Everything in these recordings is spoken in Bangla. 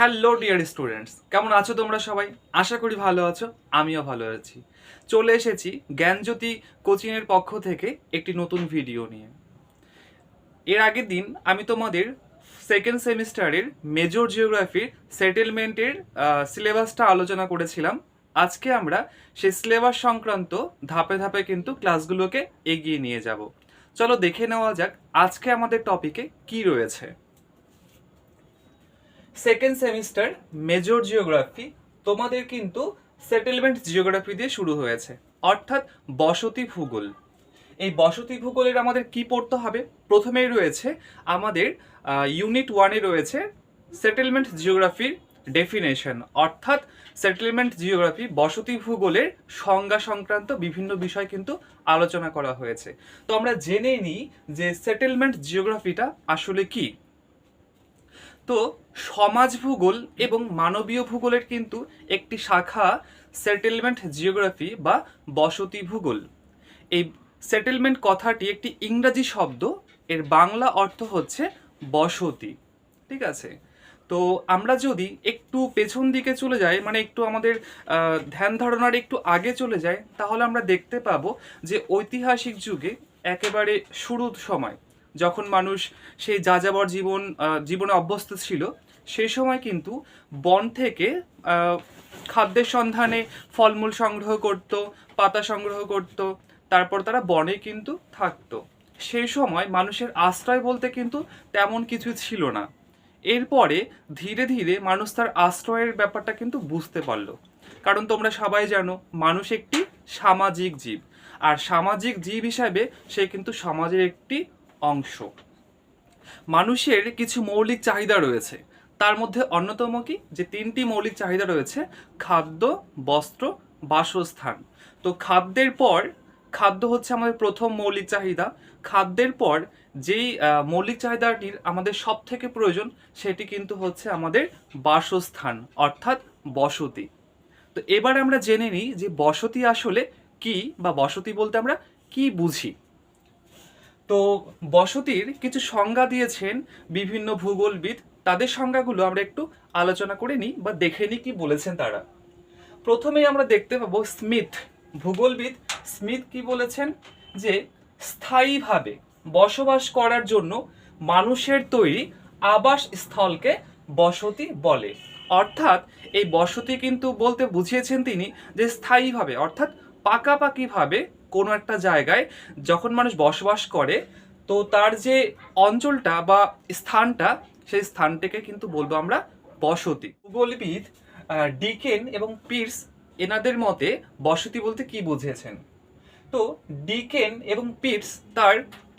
হ্যালো ডিয়ার স্টুডেন্টস কেমন আছো তোমরা সবাই? আশা করি ভালো আছো, আমিও ভালো আছি। চলে এসেছি জ্ঞানজ্যোতি কোচিংয়ের পক্ষ থেকে একটি নতুন ভিডিও নিয়ে। এর আগের দিন আমি তোমাদের সেকেন্ড সেমিস্টারের মেজর জিওগ্রাফির সেটেলমেন্টের সিলেবাসটা আলোচনা করেছিলাম। আজকে আমরা সেই সিলেবাস সংক্রান্ত ধাপে ধাপে কিন্তু ক্লাসগুলোকে এগিয়ে নিয়ে যাব। চলো দেখে নেওয়া যাক আজকে আমাদের টপিকে কি রয়েছে। সেকেন্ড সেমিস্টার মেজর জিওগ্রাফি তোমাদের কিন্তু সেটেলমেন্ট জিওগ্রাফি দিয়ে শুরু হয়েছে। অর্থাৎ বসতি ভূগোল। এই বসতি ভূগোলের আমাদের কি পড়তে হবে? প্রথমেই রয়েছে আমাদের ইউনিট ওয়ানে রয়েছে সেটেলমেন্ট জিওগ্রাফির ডেফিনেশন অর্থাৎ সেটেলমেন্ট জিওগ্রাফি বসতি ভূগোলের সংজ্ঞা সংক্রান্ত বিভিন্ন বিষয় কিন্তু আলোচনা করা হয়েছে। তো আমরা জেনে নিই যে সেটেলমেন্ট জিওগ্রাফিটা আসলে কি। তো সমাজ ভূগোল এবং মানবীয় ভূগোলের কিন্তু একটি শাখা সেটেলমেন্ট জিওগ্রাফি বা বসতি ভূগোল। এই সেটেলমেন্ট কথাটি একটি ইংরাজি শব্দ, এর বাংলা অর্থ হচ্ছে বসতি। ঠিক আছে? তো আমরা যদি একটু পেছন দিকে চলে যাই মানে একটু আমাদের ধ্যান ধারণার একটু আগে চলে যাই, তাহলে আমরা দেখতে পাবো যে ঐতিহাসিক যুগে একেবারে শুরুর সময়, যখন মানুষ সেই যাযাবর জীবন জীবনে অভ্যস্ত ছিল সেই সময় কিন্তু বন থেকে খাদ্যের সন্ধানে ফলমূল সংগ্রহ করত, পাতা সংগ্রহ করত, তারপর তারা বনে কিন্তু থাকতো। সেই সময় মানুষের আশ্রয় বলতে কিন্তু তেমন কিছু ছিল না। এরপরে ধীরে ধীরে মানুষ তার আশ্রয়ের ব্যাপারটা কিন্তু বুঝতে পারল। কারণ তোমরা সবাই জানো, মানুষ একটি সামাজিক জীব। আর সামাজিক জীব হিসাবে সে কিন্তু সমাজের একটি অংশ। মানুষের কিছু মৌলিক চাহিদা রয়েছে। তার মধ্যে অন্যতম কি? যে তিনটি মৌলিক চাহিদা রয়েছে, খাদ্য, বস্ত্র, বাসস্থান। তো খাদ্যের পর, খাদ্য হচ্ছে আমাদের প্রথম মৌলিক চাহিদা। খাদ্যের পর যেই মৌলিক চাহিদাটির আমাদের সব থেকে প্রয়োজন, সেটি কিন্তু হচ্ছে আমাদের বাসস্থান, অর্থাৎ বসতি। তো এবার আমরা জেনে নিই যে বসতি আসলে কি বা বসতি বলতে আমরা কি বুঝি। তো বসতির কিছু সংজ্ঞা দিয়েছেন বিভিন্ন ভূগোলবিদ। তাদের সংজ্ঞাগুলো আমরা একটু আলোচনা করে নিই বা দেখে নিই কি বলেছেন তারা। প্রথমেই আমরা দেখতে পাবো স্মিথ। ভূগোলবিদ স্মিথ কি বলেছেন? যে স্থায়ীভাবে বসবাস করার জন্য মানুষের তৈরি আবাস স্থলকে বসতি বলে। অর্থাৎ এই বসতি কিন্তু বলতে বুঝিয়েছেন তিনি যে স্থায়ীভাবে, অর্থাৎ পাকাপাকিভাবে কোনো একটা জায়গায় যখন মানুষ বসবাস করে, তো তার যে অঞ্চলটা বা স্থানটা, সেই স্থানটাকে কিন্তু বলব আমরা বসতি। ভূগোলবিদ ডিকেন এবং পির্স এনাদের মতে বসতি বলতে কি বুঝিয়েছেন? তো ডিকেন এবং পিটস তার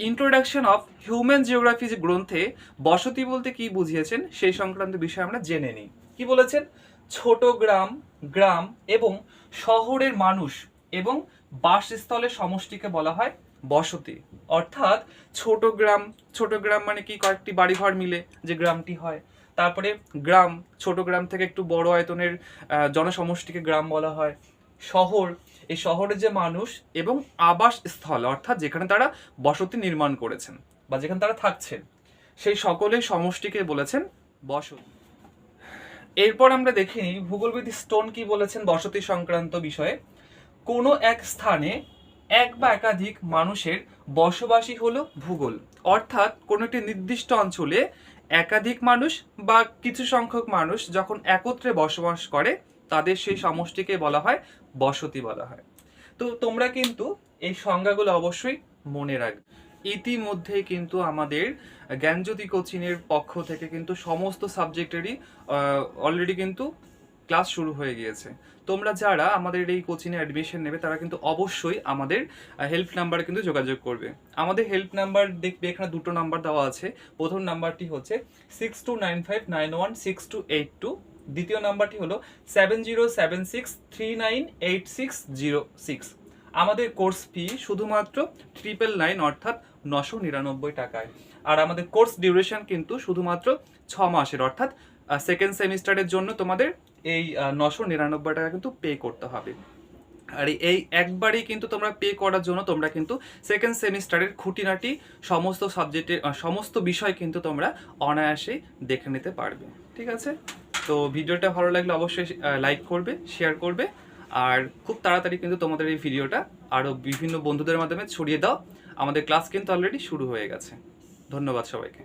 ইন্ট্রোডাকশন অফ হিউম্যান জিওগ্রাফি যে গ্রন্থে বসতি বলতে কি বুঝিয়েছেন, সেই সংক্রান্ত বিষয়ে আমরা জেনে নিই। কি বলেছেন? ছোট গ্রাম গ্রাম এবং শহরের মানুষ এবং বাসস্থলের সমষ্টিকে বলা হয় বসতি। অর্থাৎ ছোট গ্রাম ছোট গ্রাম মানে কি? কয়েকটি বাড়িঘর মিলে যে গ্রামটি হয়। তারপরে গ্রাম, ছোট গ্রাম থেকে একটু বড় আয়তনের জনসমষ্টিকে গ্রাম বলা হয়। শহর, এই শহরের যে মানুষ এবং আবাস স্থল অর্থাৎ যেখানে তারা বসতি নির্মাণ করেছেন বা যেখানে তারা থাকছেন, সেই সকলের সমষ্টিকে বলেছেন বসতি। এরপর আমরা দেখে নিই ভূগোলবিদ স্টোন কি বলেছেন বসতি সংক্রান্ত বিষয়ে। কোনো এক স্থানে এক বা একাধিক মানুষের বসবাসী হলো ভূগোল। অর্থাৎ কোনো একটি নির্দিষ্ট অঞ্চলে একাধিক মানুষ বা কিছু সংখ্যক মানুষ যখন একত্রে বসবাস করে, তাদের সেই সমষ্টিকে বলা হয় বসতি বলা হয়। তো তোমরা কিন্তু এই সংজ্ঞাগুলো অবশ্যই মনে রাখবে। ইতিমধ্যে কিন্তু আমাদের জ্ঞানজ্যোতি কোচিংয়ের পক্ষ থেকে কিন্তু সমস্ত সাবজেক্টেরই অলরেডি কিন্তু ক্লাস শুরু হয়ে গিয়েছে। তোমরা যারা আমাদের এই কোচিংয়ে অ্যাডমিশন নেবে, তারা কিন্তু অবশ্যই আমাদের হেল্প নাম্বারে কিন্তু যোগাযোগ করবে। আমাদের হেল্প নাম্বার দেখবে, এখানে দুটো নাম্বার দেওয়া আছে। প্রথম নাম্বারটি হচ্ছে six two nine five nine one six two eight two দ্বিতীয় নাম্বারটি হলো seven zero seven six three nine eight six zero six আমাদের কোর্স ফি শুধুমাত্র ট্রিপল নাইন অর্থাৎ নশো নিরানব্বই টাকায়। আর আমাদের কোর্স ডিউরেশন কিন্তু শুধুমাত্র ছ মাসের, অর্থাৎ সেকেন্ড সেমিস্টারের জন্য তোমাদের এই নশো নিরানব্বই টাকা কিন্তু পে করতে হবে। আর এই একবারই কিন্তু তোমরা পে করার জন্য তোমরা কিন্তু সেকেন্ড সেমিস্টারের খুঁটিনাটি সমস্ত সাবজেক্টের সমস্ত বিষয় কিন্তু তোমরা অনায়াসেই দেখে নিতে পারবে। ঠিক আছে? তো ভিডিওটা ভালো লাগলে অবশ্যই লাইক করবে শেয়ার করবে, আর খুব তাড়াতাড়ি কিন্তু তোমাদের এই ভিডিওটা আরও বিভিন্ন বন্ধুদের মাধ্যমে ছড়িয়ে দাও। আমাদের ক্লাস কিন্তু অলরেডি শুরু হয়ে গেছে। ধন্যবাদ সবাইকে।